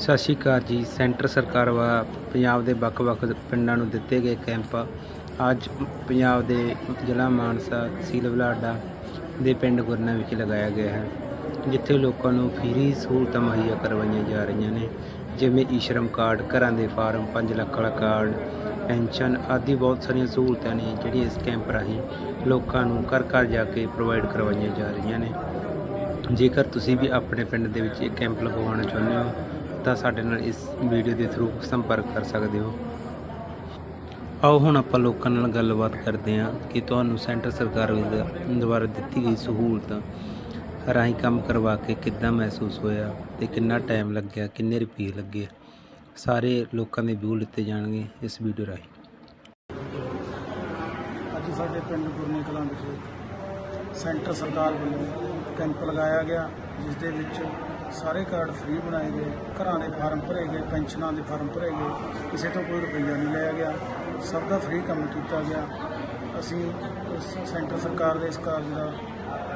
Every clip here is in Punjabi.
ਸਤਿ ਸ਼੍ਰੀ ਅਕਾਲ ਜੀ। ਸੈਂਟਰ ਸਰਕਾਰ ਵਾ ਪੰਜਾਬ ਦੇ ਵੱਖ-ਵੱਖ ਪਿੰਡਾਂ ਨੂੰ ਦਿੱਤੇ ਗਏ ਕੈਂਪ। ਅੱਜ ਪੰਜਾਬ ਦੇ ਜ਼ਿਲ੍ਹਾ ਮਾਨਸਾ ਤਹਿਸੀਲ ਬੁਢਲਾਡਾ ਦੇ ਪਿੰਡ ਗੁਰਨਾ ਵਿੱਚ ਲਗਾਇਆ ਗਿਆ ਹੈ, ਜਿੱਥੇ ਲੋਕਾਂ ਨੂੰ ਫ੍ਰੀ ਸਹੂਲਤਾਂ ਮੁਹੱਈਆ ਕਰਵਾਈਆਂ ਜਾ ਰਹੀਆਂ ਨੇ, ਜਿਵੇਂ ਈ-ਸ਼ਰਮ ਕਾਰਡ, ਘਰਾਂ ਦੇ ਫਾਰਮ 5 ਲੱਖ ਵਾਲਾ ਕਾਰਡ, ਪੈਨਸ਼ਨ ਆਦਿ ਬਹੁਤ ਸਾਰੀਆਂ ਸਹੂਲਤਾਂ ਨੇ, ਜਿਹੜੀਆਂ ਇਸ ਕੈਂਪ ਰਾਹੀਂ ਲੋਕਾਂ ਨੂੰ ਘਰ ਘਰ ਜਾ ਕੇ ਪ੍ਰੋਵਾਈਡ ਕਰਵਾਈਆਂ ਜਾ ਰਹੀਆਂ ਨੇ। ਜੇਕਰ ਤੁਸੀਂ ਵੀ ਆਪਣੇ ਪਿੰਡ ਦੇ ਵਿੱਚ ਇਹ ਕੈਂਪ ਲਗਵਾਉਣਾ ਚਾਹੁੰਦੇ ਹੋ ਤਾਂ ਸਾਡੇ ਨਾਲ ਇਸ ਵੀਡੀਓ ਦੇ ਥਰੂ ਸੰਪਰਕ ਕਰ ਸਕਦੇ ਹੋ। ਆਓ ਹੁਣ ਆਪਾਂ ਲੋਕਾਂ ਨਾਲ ਗੱਲਬਾਤ ਕਰਦੇ ਹਾਂ ਕਿ ਤੁਹਾਨੂੰ ਸੈਂਟਰ ਸਰਕਾਰ ਦੁਆਰਾ ਦਿੱਤੀ ਗਈ ਸਹੂਲਤਾਂ ਰਾਹੀਂ ਕੰਮ ਕਰਵਾ ਕੇ ਕਿੱਦਾਂ ਮਹਿਸੂਸ ਹੋਇਆ ਤੇ ਕਿੰਨਾ ਟਾਈਮ ਲੱਗਿਆ, ਕਿੰਨੇ ਰੁਪਏ ਲੱਗੇ? ਸਾਰੇ ਲੋਕਾਂ ਦੇ ਵਿਊ ਲਿੱਤੇ ਜਾਣਗੇ ਇਸ ਵੀਡੀਓ ਰਾਹੀਂ। ਅੱਜ ਸਾਡੇ ਪਿੰਡ ਗੁਰਨੇ ਕਲਾਂ ਵਿਖੇ ਸੈਂਟਰ ਸਰਕਾਰ ਵੱਲੋਂ ਕੈਂਪ ਲਗਾਇਆ ਗਿਆ, ਜਿਸ ਦੇ ਵਿੱਚ ਸਾਰੇ ਕਾਰਡ ਫ੍ਰੀ ਬਣਾਏ ਗਏ, ਘਰਾਂ ਦੇ ਫਾਰਮ ਭਰੇ ਗਏ, ਪੈਨਸ਼ਨਾਂ ਦੇ ਫਾਰਮ ਭਰੇ ਗਏ, ਕਿਸੇ ਤੋਂ ਕੋਈ ਰੁਪਈਆ ਨਹੀਂ ਲਿਆ ਗਿਆ। ਸਭ ਦਾ ਫ੍ਰੀ ਕੰਮ ਕੀਤਾ ਗਿਆ। ਅਸੀਂ ਸੈਂਟਰ ਸਰਕਾਰ ਦੇ ਇਸ ਕਾਰਜ ਦਾ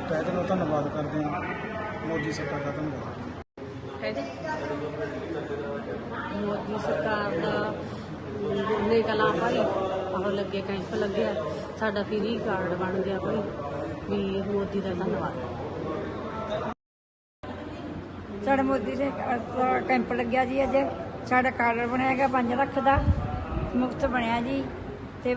ਤਹਿ ਦਿਲੋਂ ਧੰਨਵਾਦ ਕਰਦੇ ਹਾਂ। ਮੋਦੀ ਸਰਕਾਰ ਦਾ ਧੰਨਵਾਦ। ਕਹਿੰਦੇ ਮੋਦੀ ਸਰਕਾਰ ਦਾ ਗੁਰਨੇ ਕਲਾ ਭਾਈ, ਆਹ ਲੱਗੇ ਕੈਂਪ ਲੱਗਿਆ ਸਾਡਾ ਫ੍ਰੀ ਕਾਰਡ ਬਣ ਗਿਆ ਭਾਈ। ਵੀ ਮੋਦੀ ਦਾ ਧੰਨਵਾਦ। ਸਾਡੇ ਮੋਦੀ ਦੇ ਕੈਂਪ ਲੱਗਿਆ ਜੀ ਅੱਜ। ਸਾਡਾ ਕਾਰਡ ਬਣਿਆ ਹੈਗਾ 5 ਲੱਖ ਦਾ। ਮੁਫਤ ਬਣਿਆ ਜੀ। ਤੇ